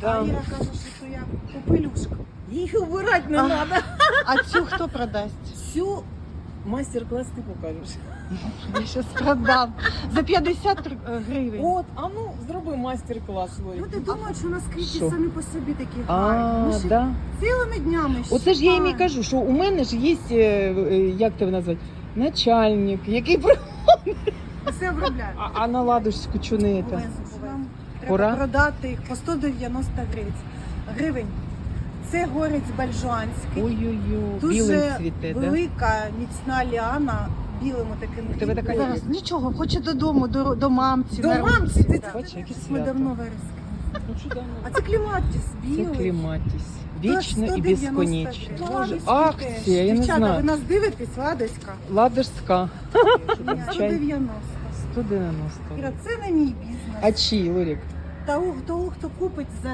Да. А Іра каже, що я попелюшка. Їх убирати не А. треба. А цю хто продасть? Всю майстер-клас ти покажеш. Я щас продам. За 50 тр- е, гривень. От, а ну зроби майстер-клас. Лорі. Люди думають, що у нас квіти Що? самі по собі такі гарні. Ми да. цілими днями Оце ж я їм і шукаємо. кажу, що у мене ж є, е, е, як тебе назвати, начальник, який про- Все обробляємо. а, а на ладушку чунете. Нам Пора? Треба продати їх по 190 гривень. гривень. Це горець бальжуанський. Ой-ой-ой, білим Дуже цвіте, да? велика, міцна ліана білим таким. У тебе така Зараз є? нічого, хоче додому, до, до мамці. До мамці, ти. Бачиш, яке Ми свято. давно вирізки. Ну. А це кліматіс, Це білий. кліматіс. Вічно і 190 безконечно. гривень. Боже, акція, я не Дівчата, ви знаю. нас дивитесь, Ладоська? Ладожська. Ні, Чай 190. 190. Іра, це не мій бізнес. А чий, Лорік? Та того, хто купить за